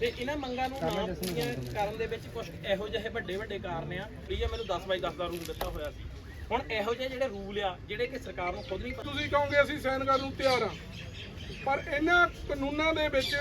ਤੇ ਇਹਨਾਂ ਮੰਗਾਂ ਨੂੰ ਨਾ ਪੂਰੀਆਂ ਕਰਨ ਦੇ ਵਿੱਚ ਕੁਝ ਇਹੋ ਜਿਹੇ ਵੱਡੇ ਵੱਡੇ ਕਾਰਨ ਆ ਠੀਕ ਹੈ ਮੈਨੂੰ 10 ਬਾਈ 10 ਦਾ ਰੂਲ ਦਿੱਤਾ ਹੋਇਆ ਸੀ। ਹੁਣ ਇਹੋ ਜਿਹੇ ਜਿਹੜੇ ਰੂਲ ਆ ਜਿਹੜੇ ਕਿ ਸਰਕਾਰ ਨੂੰ ਖੁਦ ਨਹੀਂ ਤੁਸੀਂ ਕਹੋਗੇ ਅਸੀਂ ਸਾਈਨ ਕਰਨ ਨੂੰ ਤਿਆਰ ਹਾਂ ਪਰ ਇਹਨਾਂ ਕਾਨੂੰਨਾਂ ਦੇ ਵਿੱਚ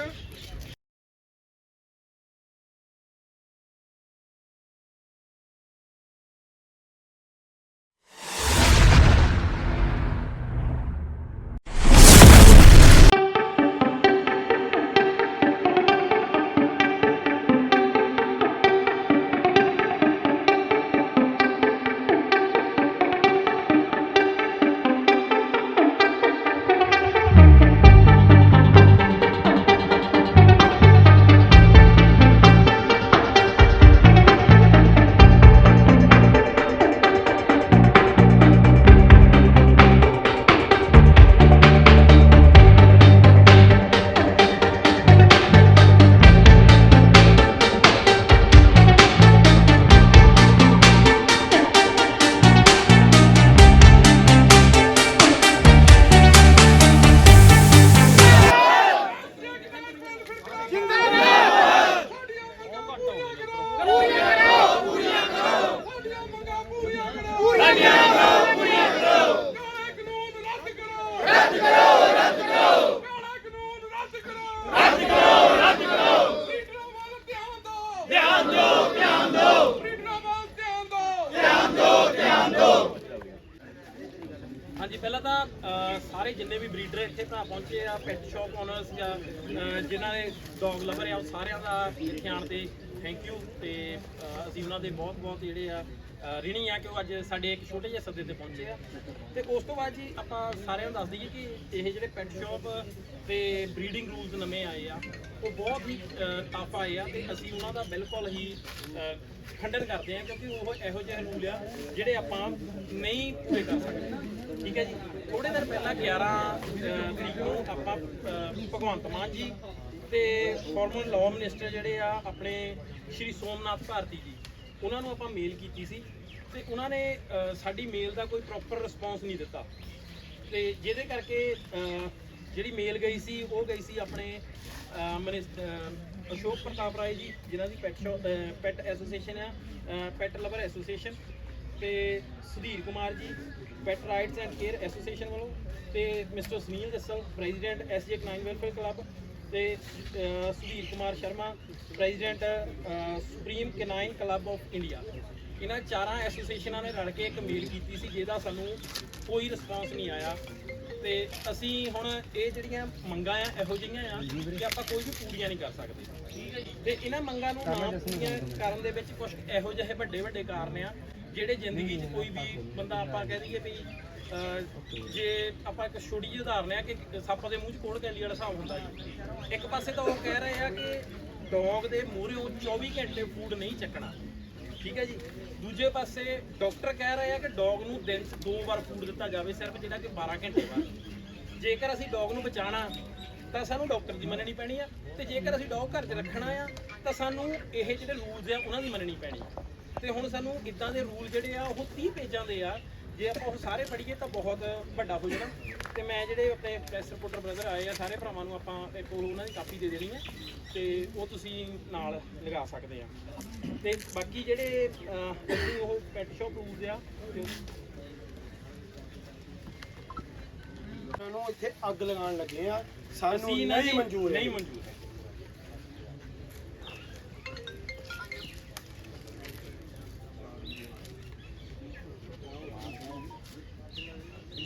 ਜਿੰਨੇ ਵੀ ਬਰੀਡਰ ਇੱਥੇ ਭਰਾ ਪਹੁੰਚੇ ਆ ਪੈਟ ਸ਼ਾਪ ਓਨਰਸ ਜਾਂ ਅਹ, ਜਿਨ੍ਹਾਂ ਦੇ ਡੌਗ ਲਵਰ ਆ ਉਹ ਸਾਰਿਆਂ ਦਾ ਇੱਥੇ ਤੇ ਥੈਂਕ ਯੂ ਤੇ ਅਸੀਂ ਉਹਨਾਂ ਦੇ ਬਹੁਤ ਬਹੁਤ ਜਿਹੜੇ ਆ ਰਿਣੀ ਆ ਕਿ ਉਹ ਅੱਜ ਸਾਡੇ ਇੱਕ ਛੋਟੇ ਜਿਹੇ ਸੱਦੇ ਤੇ ਪਹੁੰਚੇ ਆ। ਤੇ ਉਸ ਤੋਂ ਬਾਅਦ ਜੀ ਆਪਾਂ ਸਾਰਿਆਂ ਨੂੰ ਦੱਸ ਦਈਏ ਕਿ ਇਹ ਜਿਹੜੇ ਪੈਟ ਸ਼ਾਪ ਤੇ ਬਰੀਡਿੰਗ ਰੂਲਸ ਨਵੇਂ ਆਏ ਆ, ਉਹ ਬਹੁਤ ਹੀ ਟਫ ਆਏ ਆ ਤੇ ਅਸੀਂ ਉਹਨਾਂ ਦਾ ਬਿਲਕੁਲ ਹੀ ਖੰਡਨ ਕਰਦੇ ਆ ਕਿਉਂਕਿ ਉਹ ਇਹੋ ਜਿਹੇ ਰੂਲ ਆ ਜਿਹੜੇ ਆਪਾਂ ਨਹੀਂ ਪੂਰੇ ਕਰ ਸਕਦੇ। ਠੀਕ ਹੈ ਜੀ? ਥੋੜੇ ਦਿਨ ਪਹਿਲਾਂ 11 ਤਰੀਕ ਨੂੰ ਆਪਾਂ ਭਗਵੰਤ ਮਾਨ ਜੀ ਤੇ ਫਾਰਮਰ ਲਾਅ ਮਿਨਿਸਟਰ ਜਿਹੜੇ ਆ, ਆਪਣੇ ਸ਼੍ਰੀ ਸੋਮਨਾਥ ਭਾਰਤੀ ਜੀ। ਉਹਨਾਂ ਨੂੰ ਆਪਾਂ ਮੇਲ ਕੀਤੀ ਸੀ ਤੇ ਉਹਨਾਂ ਨੇ ਸਾਡੀ ਮੇਲ ਦਾ ਕੋਈ ਪ੍ਰੋਪਰ ਰਿਸਪੌਂਸ ਨਹੀਂ ਦਿੱਤਾ। ਤੇ ਜਿਹਦੇ ਕਰਕੇ ਜਿਹੜੀ ਮੇਲ ਗਈ ਸੀ, ਉਹ ਗਈ ਸੀ ਆਪਣੇ ਮਿਨਿਸਟਰ ਅਸ਼ੋਕ ਪ੍ਰਤਾਪ ਰਾਏ ਜੀ, ਜਿਨ੍ਹਾਂ ਦੀ ਪੈਟ ਪੈਟ ਐਸੋਸੀਏਸ਼ਨ ਆ ਪੈਟ ਲਵਰ ਐਸੋਸੀਏਸ਼ਨ ਤੇ Sudhir Kumar ji pet rights and care association ਵੱਲੋਂ ਤੇ mister Sunil Jassal president SJ canine welfare club ਤੇ Sudhir Kumar Sharma president supreme canine club of India. ਇਹਨਾਂ ਚਾਰਾਂ ਐਸੋਸੀਏਸ਼ਨਾਂ ਨੇ ਰਲ ਕੇ ਇੱਕ ਮੇਲ ਕੀਤੀ ਸੀ ਜਿਹਦਾ ਸਾਨੂੰ ਕੋਈ ਰਿਸਪਾਂਸ ਨਹੀਂ ਆਇਆ। ਤੇ ਅਸੀਂ ਹੁਣ ਇਹ ਜਿਹੜੀਆਂ ਮੰਗਾਂ ਆ ਇਹੋ ਜਿਹੀਆਂ ਆ ਕਿ ਆਪਾਂ ਕੋਈ ਵੀ ਪੂਰੀਆਂ ਨਹੀਂ ਕਰ ਸਕਦੇ। ਠੀਕ ਹੈ ਜੀ। ਤੇ ਇਹਨਾਂ ਮੰਗਾਂ ਨੂੰ ਨਾ ਪੂਰੀਆਂ ਕਰਨ ਦੇ ਵਿੱਚ ਕੁਝ ਇਹੋ ਜਿਹੇ ਵੱਡੇ ਵੱਡੇ ਕਾਰਨ ਆ ਜਿਹੜੇ ਜ਼ਿੰਦਗੀ 'ਚ ਕੋਈ ਵੀ ਬੰਦਾ ਆਪਾਂ ਕਹਿ ਦਈਏ ਵੀ ਜੇ ਆਪਾਂ ਇੱਕ ਛੋਟੀ ਜਿਹੀ ਉਦਾਹਰਨ ਆ ਕਿ ਸੱਪ ਦੇ ਮੂੰਹ 'ਚ ਕੋੜ ਕੈਲੀ ਵਾਲਾ ਹਿਸਾਬ ਹੁੰਦਾ ਜੀ। ਇੱਕ ਪਾਸੇ ਤਾਂ ਉਹ ਕਹਿ ਰਹੇ ਆ ਕਿ ਡੌਗ ਦੇ ਮੂਹਰੇ 24 ਘੰਟੇ ਫੂਡ ਨਹੀਂ ਚੱਕਣਾ। ਠੀਕ ਹੈ ਜੀ? ਦੂਜੇ ਪਾਸੇ ਡਾਕਟਰ ਕਹਿ ਰਹੇ ਆ ਕਿ ਡੌਗ ਨੂੰ ਦਿਨ 'ਚ ਦੋ ਵਾਰ ਫੂਡ ਦਿੱਤਾ ਜਾਵੇ, ਸਿਰਫ ਜਿਹੜਾ ਕਿ 12 ਘੰਟੇ ਬਾਅਦ। ਜੇਕਰ ਅਸੀਂ ਡੌਗ ਨੂੰ ਬਚਾਉਣਾ, ਤਾਂ ਸਾਨੂੰ ਡਾਕਟਰ ਦੀ ਮੰਨਣੀ ਪੈਣੀ ਆ ਤੇ ਜੇਕਰ ਅਸੀਂ ਡੌਗ ਘਰ 'ਚ ਰੱਖਣਾ ਆ, ਤਾਂ ਸਾਨੂੰ ਇਹ ਜਿਹੜੇ ਰੂਲਸ ਆ, ਉਹਨਾਂ ਦੀ ਮੰਨਣੀ ਪੈਣੀ ਆ। ਤੇ ਹੁਣ ਸਾਨੂੰ ਇਦਾਂ ਦੇ ਰੂਲ ਜਿਹੜੇ ਆ, ਉਹ 30 ਪੇਜਾਂ ਦੇ ਆ ਜੇ ਆਪਾਂ ਉਹ ਸਾਰੇ ਪੜ੍ਹੀਏ ਤਾਂ ਬਹੁਤ ਵੱਡਾ ਹੋ ਜਾਣਾ। ਤੇ ਮੈਂ ਜਿਹੜੇ ਆਪਣੇ ਪ੍ਰੈਸ ਰਿਪੋਰਟਰ ਬ੍ਰਦਰ ਆਏ ਆ ਸਾਰੇ ਭਰਾਵਾਂ ਨੂੰ ਆਪਾਂ ਇੱਕ ਉਹ ਉਹਨਾਂ ਦੀ ਕਾਪੀ ਦੇ ਦੇਣੀ ਹੈ ਤੇ ਉਹ ਤੁਸੀਂ ਨਾਲ ਲਗਾ ਸਕਦੇ ਆ। ਤੇ ਬਾਕੀ ਜਿਹੜੇ ਅਸੀਂ ਉਹ ਪੈਟ ਸ਼ਾਪ ਰੂਲਸ ਆ ਤੇ ਨੂੰ ਇੱਥੇ ਅੱਗ ਲਗਾਉਣ ਲੱਗੇ ਆ। ਸਾਨੂੰ ਨਹੀਂ ਮਨਜ਼ੂਰ ਨਹੀਂ ਮਨਜ਼ੂਰ ਹੈ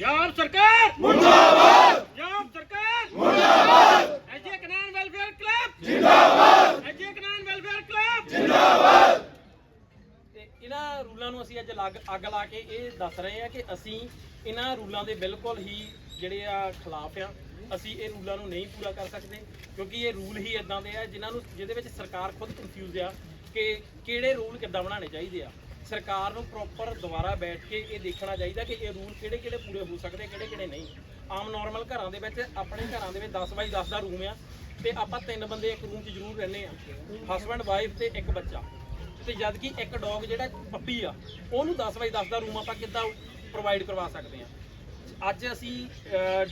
ਪੰਜਾਬ ਸਰਕਾਰ ਮੁਰਦਾਬਾਦ! ਪੰਜਾਬ ਸਰਕਾਰ ਮੁਰਦਾਬਾਦ! ਐਜੇ ਕਨਾਨ ਵੈਲਫੇਅਰ ਕਲੱਬ ਜਿੰਦਾਬਾਦ! ਐਜੇ ਕਨਾਨ ਵੈਲਫੇਅਰ ਕਲੱਬ ਜਿੰਦਾਬਾਦ! ਤੇ ਇਹਨਾਂ ਰੂਲਾਂ ਨੂੰ ਅਸੀਂ ਅੱਜ ਲੱਗ ਅੱਗ ਲਾ ਕੇ ਇਹ ਦੱਸ ਰਹੇ ਹਾਂ ਕਿ ਅਸੀਂ ਇਹਨਾਂ ਰੂਲਾਂ ਦੇ ਬਿਲਕੁਲ ਹੀ ਜਿਹੜੇ ਆ ਖਿਲਾਫ ਆ ਅਸੀਂ ਇਹ ਰੂਲਾਂ ਨੂੰ ਨਹੀਂ ਪੂਰਾ ਕਰ ਸਕਦੇ ਕਿਉਂਕਿ ਇਹ ਰੂਲ ਹੀ ਇਦਾਂ ਦੇ ਆ ਜਿਨ੍ਹਾਂ ਨੂੰ ਜਿਹਦੇ ਵਿੱਚ ਸਰਕਾਰ ਖੁਦ ਕਨਫਿਊਜ਼ ਆ ਕਿ ਕਿਹੜੇ ਰੂਲ ਕਿੱਦਾਂ ਬਣਾਉਣੇ ਚਾਹੀਦੇ ਆ। ਸਰਕਾਰ ਨੂੰ ਪ੍ਰੋਪਰ ਦੁਬਾਰਾ ਬੈਠ ਕੇ ਇਹ ਦੇਖਣਾ ਚਾਹੀਦਾ ਕਿ ਇਹ ਰੂਲ ਕਿਹੜੇ ਕਿਹੜੇ ਪੂਰੇ ਹੋ ਸਕਦੇ, ਕਿਹੜੇ ਕਿਹੜੇ ਨਹੀਂ। ਆਮ ਨਾਰਮਲ ਘਰਾਂ ਦੇ ਵਿੱਚ, ਆਪਣੇ ਘਰਾਂ ਦੇ ਵਿੱਚ 10 ਬਾਈ 10 ਦਾ ਰੂਮ ਆ ਤੇ ਆਪਾਂ ਤਿੰਨ ਬੰਦੇ ਇੱਕ ਰੂਮ 'ਚ ਜ਼ਰੂਰ ਰਹਿੰਦੇ ਆ। ਹਸਬੰਡ ਵਾਈਫ ਤੇ ਇੱਕ ਬੱਚਾ। ਤੇ ਜਦ ਕਿ ਇੱਕ ਡੌਗ ਜਿਹੜਾ ਪੱਪੀ ਆ, ਉਹਨੂੰ 10 ਬਾਈ 10 ਦਾ ਰੂਮ ਆਪਾਂ ਕਿੱਦਾਂ ਪ੍ਰੋਵਾਈਡ ਕਰਵਾ ਸਕਦੇ ਆ? ਅੱਜ ਅਸੀਂ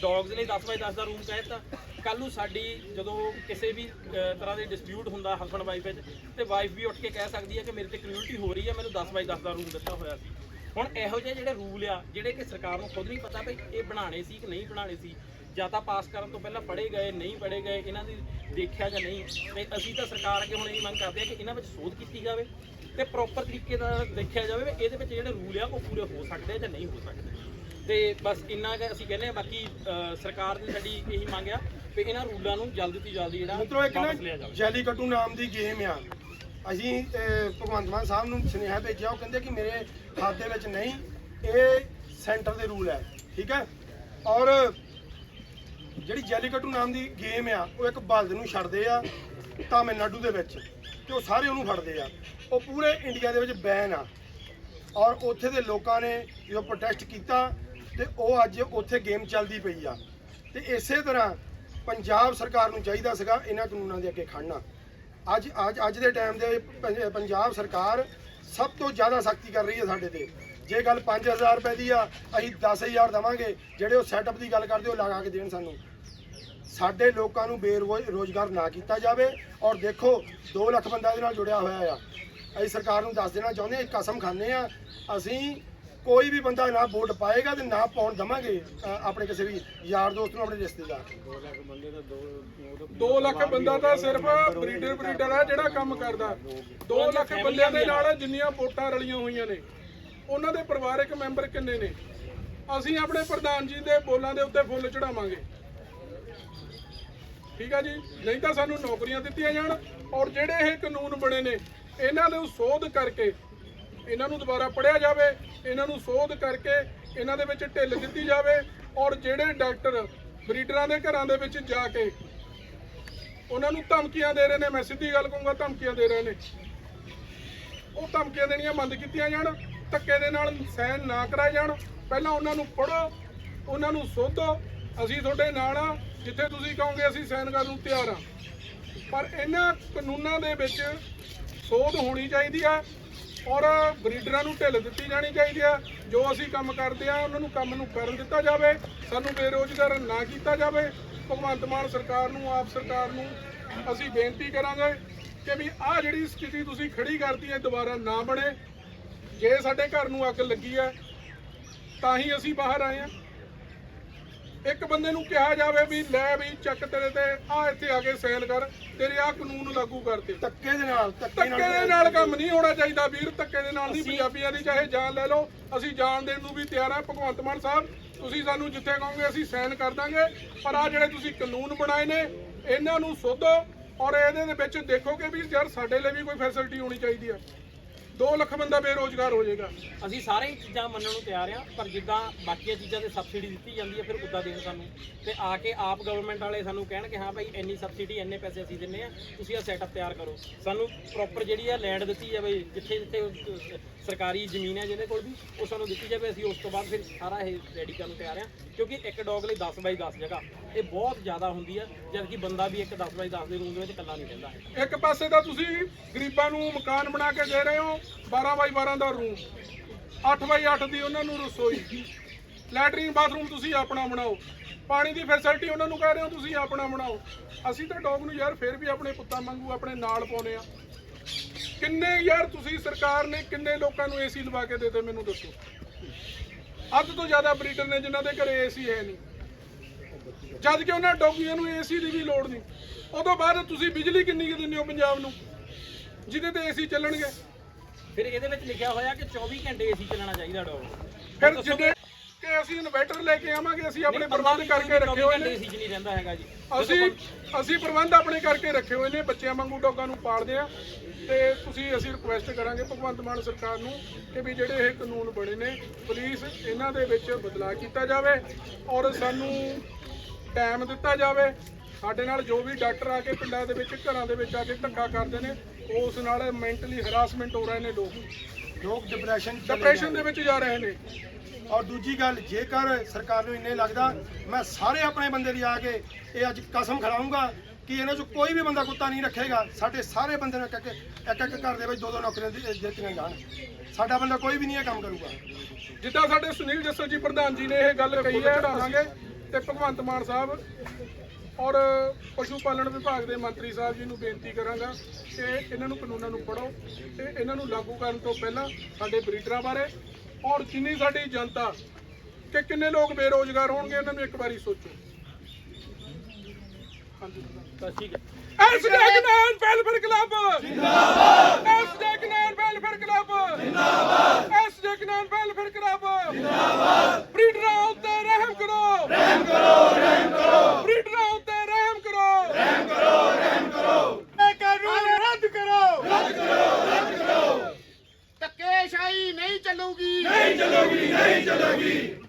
ਡੌਗਸ ਲਈ 10 ਬਾਈ 10 ਦਾ ਰੂਮ ਕਹਿਤਾ ਕੱਲ ਨੂੰ ਸਾਡੀ ਜਦੋਂ ਕਿਸੇ ਵੀ ਤਰ੍ਹਾਂ ਦੇ ਡਿਸਪਿਊਟ ਹੁੰਦਾ ਹਸਬੰਡ ਵਾਈਫ ਵਿੱਚ, ਤੇ ਵਾਈਫ ਵੀ ਉੱਠ ਕੇ ਕਹਿ ਸਕਦੀ ਹੈ ਕਿ ਮੇਰੇ ਤੇ ਕ੍ਰਿਊਲਟੀ ਹੋ ਰਹੀ ਹੈ, ਮੈਨੂੰ 10 ਬਾਈ 10 ਦਾ ਰੂਮ ਦਿੱਤਾ ਹੋਇਆ ਸੀ। ਹੁਣ ਇਹੋ ਜਿਹੇ ਜਿਹੜੇ ਰੂਲ ਆ, ਜਿਹੜੇ ਕਿ ਸਰਕਾਰ ਨੂੰ ਖੁਦ ਨਹੀਂ ਪਤਾ ਵੀ ਇਹ ਬਣਾਣੇ ਸੀ ਕਿ ਨਹੀਂ ਬਣਾਣੇ ਸੀ, ਜਾਂ ਤਾਂ ਪਾਸ ਕਰਨ ਤੋਂ ਪਹਿਲਾਂ ਪੜ੍ਹੇ ਗਏ, ਨਹੀਂ ਪੜ੍ਹੇ ਗਏ, ਇਹਨਾਂ ਦੀ ਦੇਖਿਆ ਜਾਂ ਨਹੀਂ, ਤੇ ਅਸੀਂ ਤਾਂ ਸਰਕਾਰ ਅੱਗੇ ਹੁਣ ਇਹ ਮੰਗ ਕਰਦੇ ਆ ਕਿ ਇਹਨਾਂ ਵਿੱਚ ਸੋਧ ਕੀਤੀ ਜਾਵੇ, ਤੇ ਪ੍ਰੋਪਰ ਤਰੀਕੇ ਨਾਲ ਦੇਖਿਆ ਜਾਵੇ ਵੀ ਇਹਦੇ ਵਿੱਚ ਜਿਹੜੇ ਰੂਲ ਆ, ਉਹ ਪੂਰੇ ਹੋ ਸਕਦੇ ਆ ਜਾਂ ਨਹੀਂ ਹੋ ਸਕਦੇ। ਤੇ ਬਸ ਇੰਨਾ ਕੁ ਅਸੀਂ ਕਹਿੰਦੇ ਆ ਬਾਕੀ ਸਰਕਾਰ ਦੀ ਸਾਡੀ ਇਹੀ ਮੰਗ ਆ ਵੀ ਇਹਨਾਂ ਰੂਲਾਂ ਨੂੰ ਜਲਦੀ ਤੋਂ ਜਲਦੀ ਜਿਹੜਾ ਮਿੱਤਰੋ ਇੱਕ ਵਾਪਸ ਲਿਆ ਨਾ ਜਾਵੇ। ਜੈਲੀ ਕੱਟੂ ਨਾਮ ਦੀ ਗੇਮ ਆ। ਅਸੀਂ ਅਹ, ਭਗਵੰਤ ਮਾਨ ਸਾਹਿਬ ਨੂੰ ਸੁਨੇਹਾ ਭੇਜਿਆ ਉਹ ਕਹਿੰਦੇ ਕਿ ਮੇਰੇ ਹੱਥ ਦੇ ਵਿੱਚ ਨਹੀਂ ਇਹ ਸੈਂਟਰ ਦੇ ਰੂਲ ਹੈ ਠੀਕ ਹੈ ਔਰ ਜਿਹੜੀ ਜੈਲੀ ਕੱਟੂ ਨਾਮ ਦੀ ਗੇਮ ਆ ਉਹ ਇੱਕ ਬਲਦ ਨੂੰ ਛੱਡਦੇ ਆ ਤਾਮਿਲਨਾਡੂ ਦੇ ਵਿੱਚ ਤੇ ਉਹ ਸਾਰੇ ਉਹਨੂੰ ਫੜਦੇ ਆ। ਉਹ ਪੂਰੇ ਇੰਡੀਆ ਦੇ ਵਿੱਚ ਬੈਨ ਆ। ਔਰ ਉੱਥੇ ਦੇ ਲੋਕਾਂ ਨੇ ਜਦੋਂ ਪ੍ਰੋਟੈਸਟ ਕੀਤਾ ਤੇ ਉਹ ਅੱਜ ਉੱਥੇ ਗੇਮ ਚੱਲਦੀ ਪਈ ਆ। ਤੇ ਇਸੇ ਤਰ੍ਹਾਂ ਪੰਜਾਬ ਸਰਕਾਰ ਨੂੰ ਚਾਹੀਦਾ ਸੀਗਾ ਇਹਨਾਂ ਕਾਨੂੰਨਾਂ ਦੇ ਅੱਗੇ ਖੜਨਾ। ਅੱਜ ਅੱਜ ਅੱਜ ਦੇ ਟਾਈਮ ਦੇ ਪੰਜਾਬ ਸਰਕਾਰ ਸਭ ਤੋਂ ਜ਼ਿਆਦਾ ਸਖਤੀ ਕਰ ਰਹੀ ਹੈ ਸਾਡੇ ਤੇ। ਜੇ ਗੱਲ 5000 ਰੁਪਏ ਦੀ ਆ, ਅਸੀਂ 10000 ਦਵਾਂਗੇ, ਜਿਹੜੇ ਉਹ ਸੈਟਅਪ ਦੀ ਗੱਲ ਕਰਦੇ, ਉਹ ਲਗਾ ਕੇ ਦੇਣ ਸਾਨੂੰ। ਸਾਡੇ ਲੋਕਾਂ ਨੂੰ ਬੇਰੋਜ਼ਗਾਰ ਨਾ ਕੀਤਾ ਜਾਵੇ ਔਰ ਦੇਖੋ 2 ਲੱਖ ਬੰਦਾ ਇਹਦੇ ਨਾਲ ਜੁੜਿਆ ਹੋਇਆ ਆ। ਅਸੀਂ ਸਰਕਾਰ ਨੂੰ ਦੱਸ ਦੇਣਾ ਚਾਹੁੰਦੇ ਹਾਂ ਕਸਮ ਖਾਂਦੇ ਆ ਅਸੀਂ ਕੋਈ ਵੀ ਬੰਦਾ ਨਾ ਵੋਟ ਪਾਏਗਾ ਤੇ ਨਾ ਪਾਉਣ ਦਵਾਂਗੇ ਆਪਣੇ ਕਿਸੇ ਵੀ ਯਾਰ ਦੋਸਤ ਨੂੰ ਆਪਣੇ ਰਿਸ਼ਤੇਦਾਰ 2 ਲੱਖ ਬੰਦਾ ਤਾਂ ਸਿਰਫ ਬਰੀਡਰ ਬਰੀਡਰ ਆ ਜਿਹੜਾ ਕੰਮ ਕਰਦਾ। 2 ਲੱਖ ਬੰਦਿਆਂ ਦੇ ਨਾਲ ਜਿੰਨੀਆਂ ਵੋਟਾਂ ਰਲੀਆਂ ਹੋਈਆਂ ਨੇ ਉਹਨਾਂ ਦੇ ਪਰਿਵਾਰਕ ਮੈਂਬਰ ਕਿੰਨੇ ਨੇ? ਅਸੀਂ ਆਪਣੇ ਪ੍ਰਧਾਨ ਜੀ ਦੇ ਬੋਲਾਂ ਦੇ ਉੱਤੇ ਫੁੱਲ ਚੜਾਵਾਂਗੇ। ਠੀਕ ਆ ਜੀ? ਨਹੀਂ ਤਾਂ ਸਾਨੂੰ ਨੌਕਰੀਆਂ ਦਿੱਤੀਆਂ ਜਾਣ ਔਰ ਜਿਹੜੇ ਇਹ ਕਾਨੂੰਨ ਬਣੇ ਨੇ ਇਹਨਾਂ ਨੂੰ ਸੋਧ ਕਰਕੇ ਇਹਨਾਂ ਨੂੰ ਦੁਬਾਰਾ ਪੜਿਆ ਜਾਵੇ, ਇਹਨਾਂ ਨੂੰ ਸੋਧ ਕਰਕੇ ਇਹਨਾਂ ਦੇ ਵਿੱਚ ਢਿੱਲ ਦਿੱਤੀ ਜਾਵੇ ਔਰ ਜਿਹੜੇ ਡਾਕਟਰ ਬਰੀਡਰਾਂ ਦੇ ਘਰਾਂ ਦੇ ਵਿੱਚ ਜਾ ਕੇ ਉਹਨਾਂ ਨੂੰ ਧਮਕੀਆਂ ਦੇ ਰਹੇ ਨੇ, ਮੈਂ ਸਿੱਧੀ ਗੱਲ ਕਹੂੰਗਾ, ਧਮਕੀਆਂ ਦੇ ਰਹੇ ਨੇ। ਉਹ ਧਮਕੀਆਂ ਦੇਣੀਆਂ ਬੰਦ ਕੀਤੀਆਂ ਜਾਣ, ਧੱਕੇ ਦੇ ਨਾਲ ਸਹਿਣ ਨਾ ਕਰਾਏ ਜਾਣ। ਪਹਿਲਾਂ ਉਹਨਾਂ ਨੂੰ ਪੜੋ ਉਹਨਾਂ ਨੂੰ ਸੋਧੋ, ਅਸੀਂ ਤੁਹਾਡੇ ਨਾਲ ਆ ਜਿੱਥੇ ਤੁਸੀਂ ਕਹੋਗੇ ਅਸੀਂ ਸਹਿਣ ਕਰਨ ਨੂੰ ਤਿਆਰ ਆ ਪਰ ਇਹਨਾਂ ਕਾਨੂੰਨਾਂ ਦੇ ਵਿੱਚ ਸੋਧ ਹੋਣੀ ਚਾਹੀਦੀ ਆ ਔਰ ਬਰੀਡਰਾਂ ਨੂੰ ਢਿੱਲ ਦਿੱਤੀ ਜਾਣੀ ਚਾਹੀਦੀ ਆ ਜੋ ਅਸੀਂ ਕੰਮ ਕਰਦੇ ਆ ਉਹਨਾਂ ਨੂੰ ਕੰਮ ਨੂੰ ਕਰਨ ਦਿੱਤਾ ਜਾਵੇ। ਸਾਨੂੰ ਬੇਰੋਜ਼ਗਾਰ ਨਾ ਕੀਤਾ ਜਾਵੇ। ਭਗਵੰਤ ਮਾਨ ਸਰਕਾਰ ਨੂੰ, ਆਪ ਸਰਕਾਰ ਨੂੰ ਅਸੀਂ ਬੇਨਤੀ ਕਰਾਂਗੇ ਕਿ ਵੀ ਆਹ ਜਿਹੜੀ ਸਥਿਤੀ ਤੁਸੀਂ ਖੜੀ ਕਰਤੀ ਹੈ, ਦੁਬਾਰਾ ਨਾ ਬਣੇ। ਜੇ ਸਾਡੇ ਘਰ ਨੂੰ ਅੱਗ ਲੱਗੀ ਹੈ, ਤਾਂ ਹੀ ਅਸੀਂ ਬਾਹਰ ਆਏ ਹਾਂ। ਇੱਕ ਬੰਦੇ ਨੂੰ ਕਿਹਾ ਜਾਵੇ ਵੀ ਲੈ ਵੀ ਚੱਕ ਤੇਰੇ ਤੇ ਆ ਇੱਥੇ ਆ ਕੇ ਸਾਈਨ ਕਰ ਤੇਰੇ ਆ ਕਾਨੂੰਨ ਲਾਗੂ ਕਰਤੇ। ਧੱਕੇ ਦੇ ਨਾਲ ਧੱਕੇ ਦੇ ਨਾਲ ਕੰਮ ਨਹੀਂ ਹੋਣਾ ਚਾਹੀਦਾ ਵੀਰ ਧੱਕੇ ਦੇ ਨਾਲ ਨਹੀਂ ਪੰਜਾਬੀਆਂ ਦੀ ਚਾਹੇ ਜਾਨ ਲੈ ਲਓ ਅਸੀਂ ਜਾਨ ਦੇਣ ਨੂੰ ਵੀ ਤਿਆਰ ਆ। ਭਗਵੰਤ ਮਾਨ ਸਾਹਿਬ ਤੁਸੀਂ ਸਾਨੂੰ ਜਿੱਥੇ ਕਹੋਗੇ ਅਸੀਂ ਸਾਈਨ ਕਰ ਦਾਂਗੇ ਪਰ ਆ ਜਿਹੜੇ ਤੁਸੀਂ ਕਾਨੂੰਨ ਬਣਾਏ ਨੇ ਇਹਨਾਂ ਨੂੰ ਸੋਧੋ ਔਰ ਇਹਦੇ ਦੇ ਵਿੱਚ ਦੇਖੋਗੇ ਵੀ ਯਾਰ ਸਾਡੇ ਲਈ ਵੀ ਕੋਈ ਫੈਸਿਲਿਟੀ ਹੋਣੀ ਚਾਹੀਦੀ ਆ। 2 ਲੱਖ ਬੰਦਾ ਬੇਰੋਜ਼ਗਾਰ ਹੋ ਜਾਏਗਾ। ਅਸੀਂ ਸਾਰੇ ਹੀ ਚੀਜ਼ਾਂ ਮੰਨਣ ਨੂੰ ਤਿਆਰ ਆ ਪਰ ਜਿੱਦਾਂ ਬਾਕੀਆਂ ਚੀਜ਼ਾਂ ਤੇ ਸਬਸਿਡੀ ਦਿੱਤੀ ਜਾਂਦੀ ਹੈ, ਫਿਰ ਉੱਦਾਂ ਦੇਣ ਸਾਨੂੰ। ਤੇ ਆ ਕੇ ਆਪ ਗਵਰਨਮੈਂਟ ਵਾਲੇ ਸਾਨੂੰ ਕਹਿਣ ਕਿ ਹਾਂ ਭਾਈ, ਇੰਨੀ ਸਬਸਿਡੀ ਇੰਨੇ ਪੈਸੇ ਅਸੀਂ ਦਿੰਨੇ ਆ ਤੁਸੀਂ ਆ ਸੈਟਅਪ ਤਿਆਰ ਕਰੋ। ਸਾਨੂੰ ਪ੍ਰੋਪਰ ਜਿਹੜੀ ਆ ਲੈਂਡ ਦਿੱਤੀ ਜਾਵੇ ਜਿੱਥੇ ਜਿੱਥੇ ਸਰਕਾਰੀ ਜ਼ਮੀਨ ਹੈ ਜਿਹਦੇ ਕੋਲ ਵੀ, ਉਹ ਸਾਨੂੰ ਦਿੱਤੀ ਜਾਵੇ। ਅਸੀਂ ਉਸ ਤੋਂ ਬਾਅਦ ਫਿਰ ਸਾਰਾ ਇਹ ਰੈਡੀ ਕਰਨ ਨੂੰ ਤਿਆਰ ਆ ਕਿਉਂਕਿ ਇੱਕ ਡੌਗ ਲਈ 10 ਬਾਈ 10 ਜਗ੍ਹਾ, ਇਹ ਬਹੁਤ ਜ਼ਿਆਦਾ ਹੁੰਦੀ ਆ ਜਦ ਕਿ ਬੰਦਾ ਵੀ ਇੱਕ 10 ਬਾਈ 10 ਦੇ ਰੂਮ ਦੇ ਵਿੱਚ ਇਕੱਲਾ ਨਹੀਂ ਰਹਿੰਦਾ। ਇੱਕ ਪਾਸੇ ਤਾਂ ਤੁਸੀਂ ਗਰੀਬਾਂ ਨੂੰ ਮਕਾਨ ਬਣਾ ਕੇ ਦੇ ਰਹੇ ਹੋ 12 ਬਾਈ 12 ਦਾ ਰੂਮ। 8 ਬਾਈ 8 ਦੀ ਉਹਨਾਂ ਨੂੰ ਰਸੋਈ। ਲੈਟਰੀਨ ਬਾਥਰੂਮ ਤੁਸੀਂ ਆਪਣਾ ਬਣਾਓ। ਪਾਣੀ ਦੀ ਫੈਸਿਲਿਟੀ ਉਹਨਾਂ ਨੂੰ ਕਹਿ ਰਹੇ ਹੋ, ਤੁਸੀਂ ਆਪਣਾ ਬਣਾਓ। ਅਸੀਂ ਤਾਂ ਡੌਗ ਨੂੰ ਯਾਰ ਫਿਰ ਵੀ ਆਪਣੇ ਪੁੱਤਾਂ ਵਾਂਗੂ ਆਪਣੇ ਨਾਲ ਪਾਉਨੇ ਆ ਕਿੰਨੇ ਯਾਰ ਤੁਸੀਂ ਸਰਕਾਰ ਨੇ ਕਿੰਨੇ ਲੋਕਾਂ ਨੂੰ ਏਸੀ ਲਵਾ ਕੇ ਦਿੱਤੇ ਮੈਨੂੰ ਦੱਸੋ? ਅੱਧ ਤੋਂ ਜ਼ਿਆਦਾ ਬਰੀਡਰ ਨੇ ਜਿਨ੍ਹਾਂ ਦੇ ਘਰੇ ਏਸੀ ਹੈ ਨਹੀਂ। ਜਦ ਕਿ ਉਹਨਾਂ ਡੌਗੀਆਂ ਨੂੰ ਏਸੀ ਦੀ ਵੀ ਲੋੜ ਨਹੀਂ। ਉਦੋਂ ਬਾਅਦ ਤੁਸੀਂ ਬਿਜਲੀ ਕਿੰਨੀ ਕੁ ਦਿੰਦੇ ਹੋ ਪੰਜਾਬ ਨੂੰ? ਜਿਹਦੇ ਤੇ ਏਸੀ ਚੱਲਣਗੇ। ਫਿਰ ਇਹਦੇ ਵਿੱਚ ਲਿਖਿਆ ਹੋਇਆ ਕਿ 24 ਘੰਟੇ ਏਸੀ ਚੱਲਣਾ ਚਾਹੀਦਾ ਡੌਗ। ਫਿਰ ਜਿੱਦੇ ਕਿ ਅਸੀਂ ਇਨਵਰਟਰ ਲੈ ਕੇ ਆਵਾਂਗੇ ਅਸੀਂ ਆਪਣੇ ਪ੍ਰਬੰਧ ਕਰਕੇ ਰੱਖੇ ਹੋਏ ਨੇ। ਏਸੀ 'ਚ ਨਹੀਂ ਰਹਿੰਦਾ ਹੈਗਾ ਜੀ? ਅਸੀਂ ਅਸੀਂ ਪ੍ਰਬੰਧ ਆਪਣੇ ਕਰਕੇ ਰੱਖੇ ਹੋਏ ਨੇ ਬੱਚਿਆਂ ਵਾਂਗੂ ਡੋਗਾਂ ਨੂੰ ਪਾਲਦੇ ਆ। ਤੇ ਤੁਸੀਂ ਅਸੀਂ ਰਿਕੁਐਸਟ ਕਰਾਂਗੇ ਭਗਵੰਤ ਮਾਨ ਸਰਕਾਰ ਨੂੰ ਕਿ ਵੀ ਜਿਹੜੇ ਇਹ ਕਾਨੂੰਨ ਬਣੇ ਨੇ ਪਲੀਜ਼ ਇਹਨਾਂ ਦੇ ਵਿੱਚ ਬਦਲਾਅ ਕੀਤਾ ਜਾਵੇ ਔਰ ਸਾਨੂੰ ਟਾਈਮ ਦਿੱਤਾ ਜਾਵੇ। ਸਾਡੇ ਨਾਲ ਜੋ ਵੀ ਡਾਕਟਰ ਆ ਕੇ ਪਿੰਡਾਂ ਦੇ ਵਿੱਚ ਘਰਾਂ ਦੇ ਵਿੱਚ ਆ ਕੇ ਧੱਕਾ ਕਰਦੇ ਨੇ ਉਸ ਨਾਲ ਮੈਂਟਲੀ ਹਰਾਸਮੈਂਟ ਹੋ ਰਹੇ ਨੇ ਲੋਕ। ਲੋਕ ਡਿਪਰੈਸ਼ਨ ਡਿਪਰੈਸ਼ਨ ਦੇ ਵਿੱਚ ਜਾ ਰਹੇ ਨੇ। ਔਰ ਦੂਜੀ ਗੱਲ ਜੇਕਰ ਸਰਕਾਰ ਨੂੰ ਇੰਨੇ ਲੱਗਦਾ ਮੈਂ ਸਾਰੇ ਆਪਣੇ ਬੰਦੇ ਦੀ ਆ ਕੇ ਇਹ ਅੱਜ ਕਸਮ ਖਿਲਾਉਂਗਾ ਕਿ ਇਹਨਾਂ 'ਚ ਕੋਈ ਵੀ ਬੰਦਾ ਕੁੱਤਾ ਨਹੀਂ ਰੱਖੇਗਾ। ਸਾਡੇ ਸਾਰੇ ਬੰਦੇ ਨੂੰ ਇੱਕ ਇੱਕ ਇੱਕ ਘਰ ਦੇ ਵਿੱਚ ਦੋ ਦੋ ਨੌਕਰੀਆਂ ਦੀ- ਦਿੱਤੀਆਂ ਜਾਣ। ਸਾਡਾ ਬੰਦਾ ਕੋਈ ਵੀ ਨਹੀਂ ਇਹ ਕੰਮ ਕਰੂਗਾ। ਜਿੱਦਾਂ ਸਾਡੇ ਸੁਨੀਲ ਜੱਸਲ ਜੀ ਪ੍ਰਧਾਨ ਜੀ ਨੇ ਇਹ ਗੱਲ ਕਹੀ ਹੈ ਚੜਾਵਾਂਗੇ ਤੇ ਭਗਵੰਤ ਮਾਨ ਸਾਹਿਬ ਔਰ ਪਸ਼ੂ ਪਾਲਣ ਵਿਭਾਗ ਦੇ ਮੰਤਰੀ ਸਾਹਿਬ ਜੀ ਨੂੰ ਬੇਨਤੀ ਕਰਾਂਗਾ ਕਿ ਇਹਨਾਂ ਨੂੰ ਕਾਨੂੰਨਾਂ ਨੂੰ ਪੜ੍ਹੋ ਤੇ ਇਹਨਾਂ ਨੂੰ ਲਾਗੂ ਕਰਨ ਤੋਂ ਪਹਿਲਾਂ ਸਾਡੇ ਬਰੀਡਰਾਂ ਬਾਰੇ ਔਰ ਜਿੰਨੀ ਸਾਡੀ ਜਨਤਾ ਕਿ ਕਿੰਨੇ ਲੋਕ ਬੇਰੋਜ਼ਗਾਰ ਹੋਣਗੇ ਇਹਨਾਂ ਨੂੰ ਇੱਕ ਵਾਰੀ ਸੋਚੋ। ਹਾਂਜੀ। ਤਾਂ ਠੀਕ ਹੈ ਐਸ ਜਗਨਾਨ ਵੈਲਫੇਅਰ ਕਲੱਬ। ਜਿੰਦਾਬਾਦ ਐਸ ਜਗਨਾਨ ਵੈਲਫੇਅਰ ਕਲੱਬ। ਜਿੰਦਾਬਾਦ ਐਸ ਜਗਨਾਨ ਵੈਲਫੇਅਰ ਕਲੱਬ। ਜਿੰਦਾਬਾਦ चलोगी नहीं चलोगी